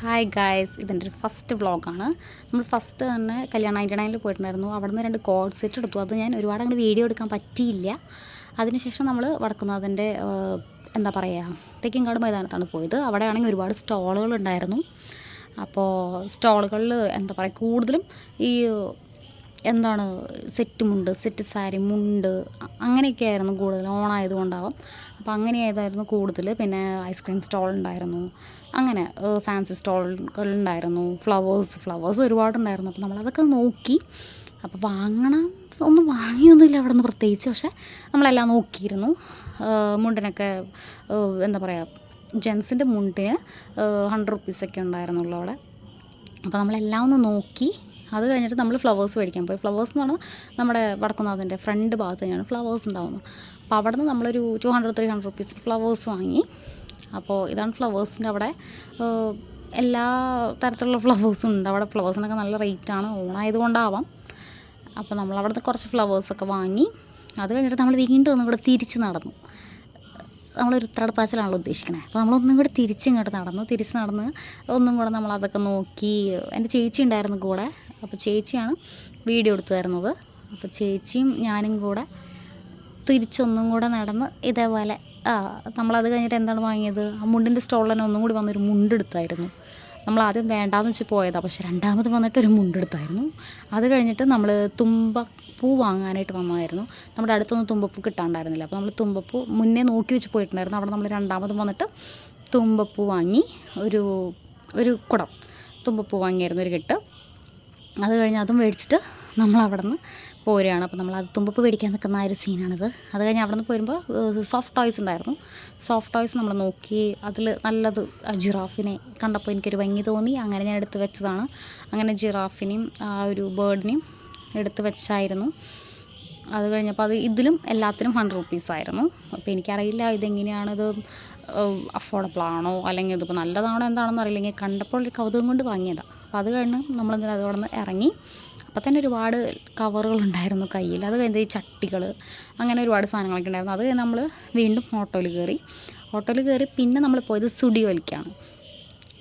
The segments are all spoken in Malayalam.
ഹായ് ഗായ്സ് ഇതിന്റെ ഒരു ഫസ്റ്റ് വ്ളോഗാണ് നമ്മൾ ഫസ്റ്റ് തന്നെ കല്യാണ നയന്റി നയനിൽ പോയിട്ടുണ്ടായിരുന്നു. അവിടെ നിന്ന് രണ്ട് കോഡ് സെറ്റ് എടുത്തു. അത് ഞാൻ ഒരുപാട് അങ്ങോട്ട് വീഡിയോ എടുക്കാൻ പറ്റിയില്ല. അതിനുശേഷം നമ്മൾ വടക്കുന്നാഥന്റെ എന്താ പറയുക തെക്കിങ്കാട് മൈതാനത്താണ് പോയത്. അവിടെ ആണെങ്കിൽ ഒരുപാട് സ്റ്റോളുകൾ ഉണ്ടായിരുന്നു. അപ്പോൾ സ്റ്റോളുകളിൽ എന്താ പറയുക കൂടുതലും ഈ എന്താണ് സെറ്റ് മുണ്ട് സെറ്റ് സാരി മുണ്ട് അങ്ങനെയൊക്കെ ആയിരുന്നു കൂടുതൽ ഓണായതുകൊണ്ടാവാം അപ്പോൾ അങ്ങനെ ആയതായിരുന്നു കൂടുതൽ പിന്നെ ഐസ്ക്രീം സ്റ്റോൾ ഉണ്ടായിരുന്നു. അങ്ങനെ ഫാൻസി സ്റ്റോളുകളുണ്ടായിരുന്നു ഫ്ലവേഴ്സ് ഫ്ലവേഴ്സ് ഒരുപാടുണ്ടായിരുന്നു. അപ്പോൾ നമ്മളതൊക്കെ നോക്കി. അപ്പോൾ വാങ്ങണം. ഒന്നും വാങ്ങിയൊന്നുമില്ല അവിടെ നിന്ന് പ്രത്യേകിച്ച്. പക്ഷേ നമ്മളെല്ലാം നോക്കിയിരുന്നു. മുണ്ടിനൊക്കെ എന്താ പറയുക ജെൻസിന്റെ മുണ്ടിന് ഹൺഡ്രഡ് റുപ്പീസൊക്കെ ഉണ്ടായിരുന്നുള്ളൂ അവിടെ. അപ്പോൾ നമ്മളെല്ലാം ഒന്ന് നോക്കി. അത് കഴിഞ്ഞിട്ട് നമ്മൾ ഫ്ലവേഴ്സ് മേടിക്കാൻ പോയി. ഫ്ലവേഴ്സ് എന്ന് പറഞ്ഞാൽ നമ്മുടെ വടക്കുന്നാഥന്റെ ഫ്രണ്ട് ഭാഗത്ത് തന്നെയാണ് ഫ്ലവേഴ്സ് ഉണ്ടാവുന്നത്. അപ്പോൾ അവിടെ നിന്ന് നമ്മളൊരു two hundred three hundred rupees flowers വാങ്ങി. അപ്പോൾ ഇതാണ് ഫ്ലവേഴ്സിന്റെ അവിടെ എല്ലാ തരത്തിലുള്ള ഫ്ലവേഴ്സും ഉണ്ട്. അവിടെ ഫ്ലവേഴ്സിനൊക്കെ നല്ല റേറ്റാണ് ഓണായതുകൊണ്ടാവാം അപ്പോൾ നമ്മൾ അവിടുത്തെ കുറച്ച് ഫ്ലവേഴ്സൊക്കെ വാങ്ങി അത് കഴിഞ്ഞിട്ട് നമ്മൾ വീണ്ടും ഒന്നും കൂടെ തിരിച്ച് നടന്നു. നമ്മൾ നമ്മളൊരു ഉത്രാടപ്പാച്ചിലാണല്ലോ ഉദ്ദേശിക്കുന്നത് അപ്പോൾ നമ്മളൊന്നും കൂടെ തിരിച്ച് ഇങ്ങോട്ട് നടന്നു. തിരിച്ച് നടന്ന് ഒന്നും കൂടെ നമ്മൾ അതൊക്കെ നോക്കി എന്റെ ചേച്ചി ഉണ്ടായിരുന്നു കൂടെ. അപ്പോൾ ചേച്ചിയാണ് വീഡിയോ എടുത്തു തരുന്നത്. അപ്പോൾ ചേച്ചിയും ഞാനും കൂടെ തിരിച്ചൊന്നും കൂടെ നടന്ന് ഇതേപോലെ ആ നമ്മളത് കഴിഞ്ഞിട്ട് എന്താണ് വാങ്ങിയത്? ആ മുണ്ടിന്റെ സ്റ്റോളിൽ തന്നെ ഒന്നും കൂടി വന്നൊരു മുണ്ടെടുത്തായിരുന്നു നമ്മൾ ആദ്യം വേണ്ടാന്ന് വെച്ച് പോയതാണ് പക്ഷെ രണ്ടാമത് വന്നിട്ട് ഒരു മുണ്ടെടുത്തായിരുന്നു അത് കഴിഞ്ഞിട്ട് നമ്മൾ തുമ്പ പൂ വാങ്ങാനായിട്ട് വന്നതായിരുന്നു നമ്മുടെ അടുത്തൊന്നും തുമ്പപ്പൂ കിട്ടാണ്ടായിരുന്നില്ല. അപ്പോൾ നമ്മൾ തുമ്പപ്പൂ മുന്നേ നോക്കി വെച്ച് പോയിട്ടുണ്ടായിരുന്നു. അവിടെ നമ്മൾ രണ്ടാമത് വന്നിട്ട് തുമ്പപ്പൂ വാങ്ങി ഒരു ഒരു കുടം തുമ്പപ്പൂ വാങ്ങിയായിരുന്നു ഒരു കെട്ട്. അത് കഴിഞ്ഞ് അതും മേടിച്ചിട്ട് നമ്മൾ അവിടെ നിന്ന് പോരുകയാണ്. അപ്പോൾ നമ്മൾ അത് തുമ്പപ്പ് മേടിക്കാൻ നിൽക്കുന്ന ആ ഒരു സീനാണിത്. അത് കഴിഞ്ഞ് അവിടെ നിന്ന് പോരുമ്പോൾ സോഫ്റ്റ് ടോയ്സ് ഉണ്ടായിരുന്നു. സോഫ്റ്റ് ടോയ്സ് നമ്മൾ നോക്കി അതിൽ നല്ലത് ജിറാഫിനെ കണ്ടപ്പോൾ എനിക്കൊരു ഭംഗി തോന്നി. അങ്ങനെ ഞാൻ എടുത്ത് വെച്ചതാണ്. അങ്ങനെ ജിറാഫിനെയും ആ ഒരു ബേർഡിനെയും എടുത്ത് വെച്ചായിരുന്നു. അത് കഴിഞ്ഞപ്പോൾ അത് ഇതിലും എല്ലാത്തിനും ഹൺഡ്രഡ് റുപ്പീസ് ആയിരുന്നു. അപ്പോൾ എനിക്കറിയില്ല ഇതെങ്ങനെയാണിത് അഫോർഡബിൾ ആണോ? അല്ലെങ്കിൽ ഇതിപ്പോൾ നല്ലതാണോ എന്താണെന്ന് അറിയില്ലെങ്കിൽ കണ്ടപ്പോൾ ഒരു കൗതുകം കൊണ്ട് വാങ്ങിയതാണ് അപ്പോൾ അത് കഴിഞ്ഞ് നമ്മളെന്താ അതുകൊണ്ട് ഇറങ്ങി. അപ്പോൾ തന്നെ ഒരുപാട് കവറുകൾ ഉണ്ടായിരുന്നു കയ്യിൽ. അത് കഴിഞ്ഞ് ചട്ടികൾ അങ്ങനെ ഒരുപാട് സാധനങ്ങളൊക്കെ ഉണ്ടായിരുന്നു. അത് നമ്മൾ വീണ്ടും ഓട്ടോയിൽ കയറി. ഓട്ടോയിൽ കയറി പിന്നെ നമ്മൾ പോയത് സുഡിയോയിലേക്കാണ്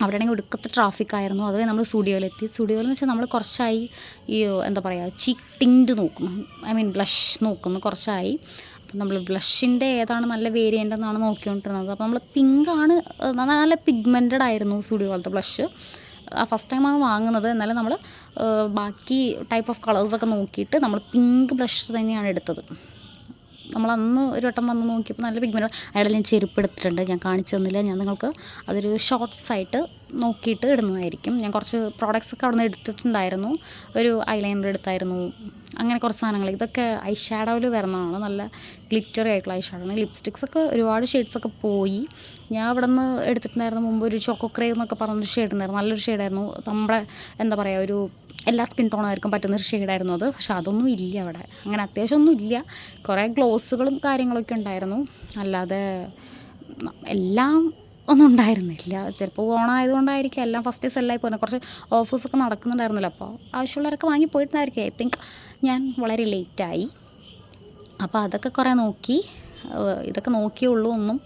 അവിടെ ആണെങ്കിൽ ഒടുക്കത്തെ ട്രാഫിക് ആയിരുന്നു. അത് നമ്മൾ സ്റ്റുഡിയോയിലെത്തി. സ്റ്റുഡിയോയിൽ വെച്ചാൽ നമ്മൾ കുറച്ചായി ഈ എന്താ പറയുക ചീക്ക് ടിന്റ് നോക്കുന്നു. ഐ മീൻ ബ്ലഷ് നോക്കുന്നു കുറച്ചായി. അപ്പം നമ്മൾ ബ്ലഷിന്റെ ഏതാണ് നല്ല വേരിയന്റ് എന്നാണ് നോക്കിക്കൊണ്ടിരുന്നത്. അപ്പോൾ നമ്മൾ പിങ്കാണ് നല്ല പിഗ്മെന്റഡ് ആയിരുന്നു സ്റ്റുഡിയോ പോലത്തെ ബ്ലഷ്. ആ ഫസ്റ്റ് ടൈമാണ് വാങ്ങുന്നത്. എന്നാലും നമ്മൾ ബാക്കി ടൈപ്പ് ഓഫ് കളേഴ്സൊക്കെ നോക്കിയിട്ട് നമ്മൾ പിങ്ക് ബ്ലഷ് തന്നെയാണ് എടുത്തത്. നമ്മൾ അന്ന് ഒരു വട്ടം വന്ന് നോക്കിയപ്പോൾ നല്ല പിഗ്മെന്റ് അയാളെ ഞാൻ ചെരുപ്പ് എടുത്തിട്ടുണ്ട്. ഞാൻ കാണിച്ചു തന്നില്ല. ഞാൻ നിങ്ങൾക്ക് അതൊരു ഷോർട്ട്സ് ആയിട്ട് നോക്കിയിട്ട് ഇടുന്നതായിരിക്കും. ഞാൻ കുറച്ച് പ്രോഡക്റ്റ്സ് ഒക്കെ അവിടെ നിന്ന് എടുത്തിട്ടുണ്ടായിരുന്നു. ഒരു ഐലൈനർ എടുത്തായിരുന്നു. അങ്ങനെ കുറച്ച് സാധനങ്ങൾ. ഇതൊക്കെ ഐ ഷാഡോയിൽ വരുന്നതാണ്. നല്ല ഗ്ലിറ്ററി ആയിട്ടുള്ള ഐ ഷാഡോ ആണ്. ലിപ്സ്റ്റിക്സ് ഒക്കെ ഒരുപാട് ഷെയ്ഡ്സ് ഒക്കെ പോയി. ഞാൻ അവിടെ നിന്ന് എടുത്തിട്ടുണ്ടായിരുന്നു മുമ്പ് ഒരു ചോക്കോ ക്രേവ് എന്നൊക്കെ പറഞ്ഞൊരു ഷെയ്ഡ് ഉണ്ടായിരുന്നു. നല്ലൊരു ഷെയ്ഡായിരുന്നു നമ്മുടെ എന്താ പറയുക ഒരു എല്ലാ സ്കിൻ ടോണായിരിക്കും പറ്റുന്നൊരു ഷെയ്ഡായിരുന്നു അത്. പക്ഷെ അതൊന്നും ഇല്ല അവിടെ. അങ്ങനെ അത്യാവശ്യം ഒന്നും ഇല്ല. കുറേ ഗ്ലോസുകളും കാര്യങ്ങളൊക്കെ ഉണ്ടായിരുന്നു. അല്ലാതെ എല്ലാം ഒന്നും ഉണ്ടായിരുന്നില്ല. ചിലപ്പോൾ ഓണായതുകൊണ്ടായിരിക്കും. എല്ലാം ഫസ്റ്റ് സെല്ലായി പോകുന്നത് കുറച്ച് ഓഫേഴ്സൊക്കെ നടക്കുന്നുണ്ടായിരുന്നല്ലോ. അപ്പോൾ ആവശ്യമുള്ളവരൊക്കെ വാങ്ങി പോയിട്ടുണ്ടായിരിക്കും. ഐ തിങ്ക് ഞാൻ വളരെ ലേറ്റായി അപ്പോൾ അതൊക്കെ കുറേ നോക്കി. ഇതൊക്കെ നോക്കിയേ ഉള്ളൂ ഒന്നും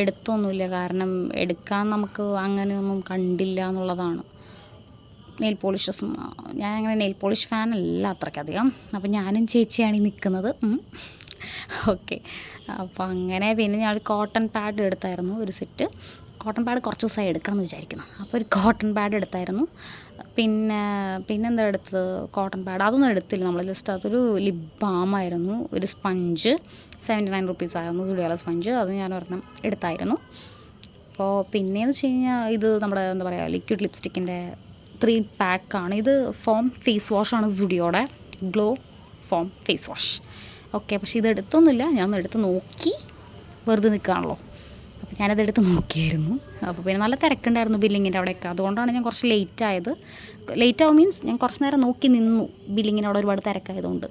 എടുത്തൊന്നുമില്ല. കാരണം എടുക്കാൻ നമുക്ക് അങ്ങനെയൊന്നും കണ്ടില്ല എന്നുള്ളതാണ്. നെയിൽ പോളിഷസും ഞാൻ അങ്ങനെ നെയിൽ പോളിഷ് ഫാനല്ല അത്രയ്ക്കധികം അപ്പം ഞാനും ചേച്ചിയാണ് ഈ നിൽക്കുന്നത് ഓക്കെ. അപ്പോൾ അങ്ങനെ പിന്നെ ഞാൻ കോട്ടൺ പാഡ് എടുത്തായിരുന്നു ഒരു സെറ്റ് കോട്ടൺ പാഡ് കുറച്ച് ദിവസമായി എടുക്കണം എന്ന് വിചാരിക്കുന്നു. അപ്പോൾ ഒരു കോട്ടൺ പാഡ് എടുത്തായിരുന്നു. പിന്നെ പിന്നെന്താ എടുത്തത്? കോട്ടൺ പാഡ് അതൊന്നും എടുത്തില്ല. നമ്മൾ ജസ്റ്റ് അതൊരു ലിപ് ബാമായിരുന്നു ഒരു സ്പഞ്ച് സെവന്റി നയൻ റുപ്പീസ് ആയിരുന്നു. സുഡിയാല സ്പഞ്ച് അത് ഞാൻ ഒരെണ്ണം എടുത്തായിരുന്നു. അപ്പോൾ പിന്നെയെന്ന് വെച്ച് കഴിഞ്ഞാൽ ഇത് നമ്മുടെ എന്താ പറയുക ലിക്വിഡ് ലിപ്സ്റ്റിക്കിന്റെ ത്രീ പാക്കാണ് ഇത് ഫോം ഫേസ് വാഷാണ് സുഡിയോടെ glow foam face wash okay പക്ഷേ ഇത് എടുത്തൊന്നുമില്ല ഞാൻ ഒന്ന് എടുത്ത് നോക്കി വെറുതെ നിൽക്കുകയാണല്ലോ. അപ്പോൾ ഞാനത് എടുത്ത് നോക്കിയായിരുന്നു. അപ്പോൾ പിന്നെ നല്ല തിരക്കുണ്ടായിരുന്നു ബില്ലിങ്ങിന്റെ അവിടെയൊക്കെ. അതുകൊണ്ടാണ് ഞാൻ കുറച്ച് ലേറ്റ് ആയത്. ലേറ്റ് ആവും മീൻസ് ഞാൻ കുറച്ച് നേരം നോക്കി നിന്നു ബില്ലിങ്ങിന് അവിടെ ഒരുപാട് തിരക്കായതുകൊണ്ട്.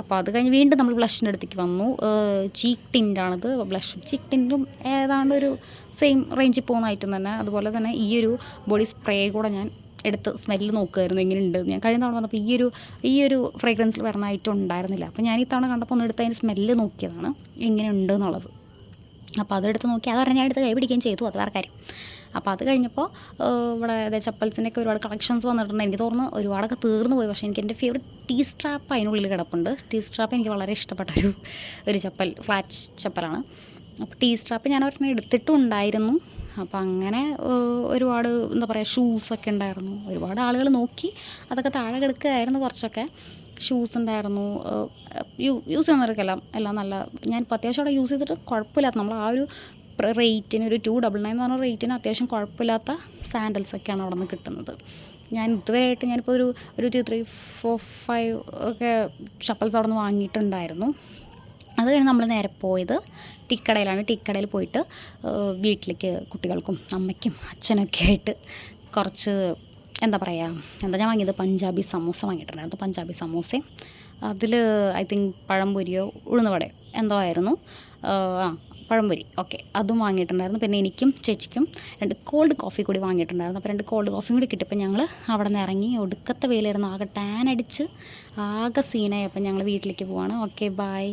അപ്പോൾ അത് കഴിഞ്ഞ് വീണ്ടും നമ്മൾ ബ്ലഷിന്റെ അടുത്തേക്ക് വന്നു. ചീക്ക് ടിന്റാണിത് ബ്ലഷും ചീക്ക് ടിന്റും ഏതാണ്ട് ഒരു സെയിം റേഞ്ചിൽ പോകുന്ന ഐറ്റം തന്നെ. അതുപോലെ തന്നെ ഈ ഒരു ബോഡി സ്പ്രേ കൂടെ ഞാൻ എടുത്ത് സ്മെല്ല് നോക്കുമായിരുന്നു എങ്ങനെയുണ്ട് ഞാൻ കഴിഞ്ഞ തവണ വന്നപ്പോൾ ഈ ഒരു ഈ ഒരു ഫ്രേഗ്രൻസിൽ വരുന്ന ഐറ്റം ഉണ്ടായിരുന്നില്ല. അപ്പോൾ ഞാൻ ഈ തവണ കണ്ടപ്പോൾ ഒന്ന് എടുത്ത് അതിന് സ്മെല്ല് നോക്കിയതാണ് എങ്ങനെയുണ്ട് എന്നുള്ളത്. അപ്പോൾ അതെടുത്ത് നോക്കി. അത് പറഞ്ഞാൽ എടുത്ത് കൈ പിടിക്കുകയും ചെയ്തു. അത് വേറെ കാര്യം. അപ്പോൾ അത് കഴിഞ്ഞപ്പോൾ ഇവിടെ അതായത് ചപ്പൽസിന്റെയൊക്കെ ഒരുപാട് കളക്ഷൻസ് വന്നിട്ടുണ്ട്. എനിക്ക് തോന്നുന്നു ഒരുപാടൊക്കെ തീർന്നു പോയി. പക്ഷേ എനിക്ക് എന്റെ ഫേവറേറ്റ് ടീ സ്ട്രാപ്പ് അതിനുള്ളിൽ കിടപ്പുണ്ട്. ടീ സ്ട്രാപ്പ് എനിക്ക് വളരെ ഇഷ്ടപ്പെട്ട ഒരു ഒരു ചപ്പൽ ഫ്ലാറ്റ് ചപ്പലാണ്. അപ്പോൾ ടീ സ്ട്രാപ്പ് ഞാൻ ഒരെണ്ണം എടുത്തിട്ടും ഉണ്ടായിരുന്നു. അപ്പോൾ അങ്ങനെ ഒരുപാട് എന്താ പറയുക ഷൂസൊക്കെ ഉണ്ടായിരുന്നു. ഒരുപാട് ആളുകൾ നോക്കി അതൊക്കെ താഴെ കിടക്കുകയായിരുന്നു കുറച്ചൊക്കെ. ഷൂസ് ഉണ്ടായിരുന്നു. യൂസ് ചെയ്യുന്നവർക്കെല്ലാം എല്ലാം നല്ല ഞാനിപ്പോൾ അത്യാവശ്യം അവിടെ യൂസ് ചെയ്തിട്ട് കുഴപ്പമില്ലാത്ത നമ്മൾ ആ ഒരു റേറ്റിന് ഒരു ടു ഡബിൾ നയൻ എന്ന് പറഞ്ഞ റേറ്റിന് അത്യാവശ്യം കുഴപ്പമില്ലാത്ത സാൻഡൽസൊക്കെയാണ് അവിടെ നിന്ന് കിട്ടുന്നത്. ഞാൻ ഇതുവരെയായിട്ട് ഞാനിപ്പോൾ ഒരു ഒരു ടു ത്രീ ഫോർ ഫൈവ് ഒക്കെ ചപ്പൽസ് അവിടെ നിന്ന് വാങ്ങിയിട്ടുണ്ടായിരുന്നു. അത് കഴിഞ്ഞ് നമ്മൾ നേരെ പോയത് ടിക്കടയിലാണ്. ടിക്കടയിൽ പോയിട്ട് വീട്ടിലേക്ക് കുട്ടികൾക്കും അമ്മയ്ക്കും അച്ഛനൊക്കെ ആയിട്ട് കുറച്ച് എന്താ പറയുക എന്താ ഞാൻ വാങ്ങിയത്? പഞ്ചാബി സമൂസ വാങ്ങിയിട്ടുണ്ടായിരുന്നു. പഞ്ചാബി സമൂസയും അതിൽ ഐ തിങ്ക് പഴംപൊരിയോ ഉഴുന്നുവടയോ എന്തോ ആയിരുന്നു. ആ പഴംപൊരി. ഓക്കെ. അതും വാങ്ങിയിട്ടുണ്ടായിരുന്നു. പിന്നെ എനിക്കും ചേച്ചിക്കും രണ്ട് കോൾഡ് കോഫി കൂടി വാങ്ങിയിട്ടുണ്ടായിരുന്നു. അപ്പോൾ രണ്ട് കോൾഡ് കോഫിയും കൂടി കിട്ടിയപ്പോൾ ഞങ്ങൾ അവിടെ നിന്ന് ഇറങ്ങി ഒടുക്കത്തെ വെയിലായിരുന്നു. ആകെ ടാൻ അടിച്ച് ആകെ സീനായി. അപ്പം ഞങ്ങൾ വീട്ടിലേക്ക് പോവാണ്. Okay bye